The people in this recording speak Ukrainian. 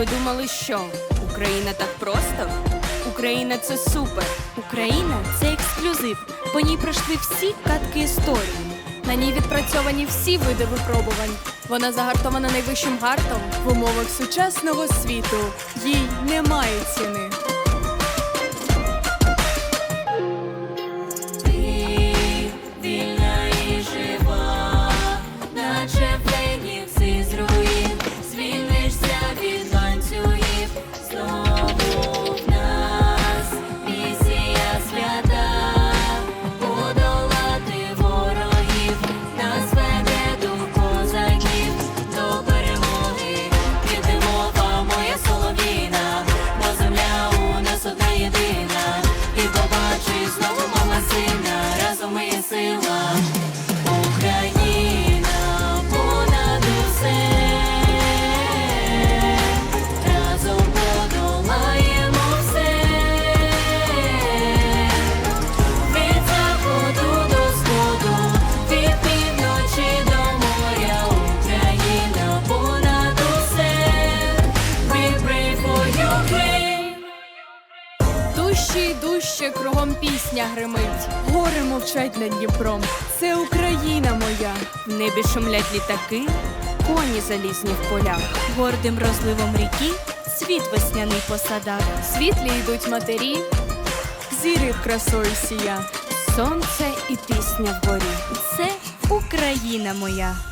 ви думали, що Україна так просто? Україна це супер. Україна це ексклюзив. По ній пройшли всі катки історії. На ній відпрацьовані всі види випробувань. Вона загартована найвищим гартом в умовах сучасного світу. Їй немає ціни. Дужче і дужче кругом пісня гримить. Гори мовчать над Дніпром. Це Україна моя. В небі шумлять літаки, коні залізні в полях. Гордим розливом ріки світ весняний по садах. Світлі йдуть матері, зіри красою сія. Сонце і пісня вгорі. Це Україна моя.